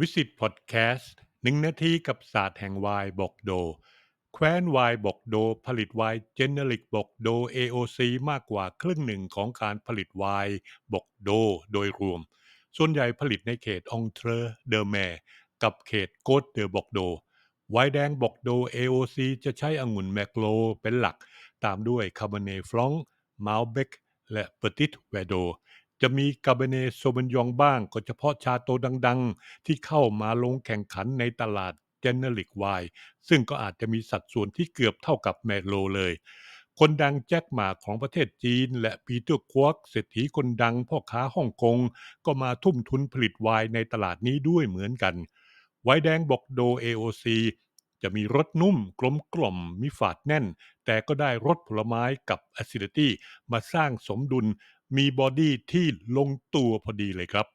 วิสิตพอดแคสต์หนึ่งนาทีกับศาสตร์แห่งวายบอกโด แคว้นวายบอกโด ผลิตวายเจเนริกบอกโด AOC มากกว่าครึ่งหนึ่งของการผลิตวายบอกโด โดยรวม ส่วนใหญ่ผลิตในเขตองเทรเดอแมกับเขตโกดเดอบอกโดไวน์แดงบอกโด AOC จะใช้องุ่นแมกโลเป็นหลัก ตามด้วยคาร์บเนฟรองมาลเบกและเปอร์ติตแวโด จะมีกาเบเนโซบันยองบ้างก็เฉพาะชาโตดังๆ ที่เข้ามาลงแข่งขันในตลาดเจเนริกไวน์ซึ่งก็อาจจะมีสัดส่วนที่เกือบเท่ากับแมโลเลย คนดังแจ็คหมาของประเทศจีน และปีเตอร์ควอกเศรษฐีคนดังพ่อค้าฮ่องกง ก็มาทุ่มทุนผลิตไวน์ในตลาดนี้ด้วยเหมือนกัน ไวน์แดงบอกโด AOC จะมีรสนุ่มกลมกล่อมมีฝาดแน่น แต่ก็ได้รสผลไม้กับ acidity มาสร้างสมดุล มีบอดี้ที่ลงตัวพอดีเลยครับ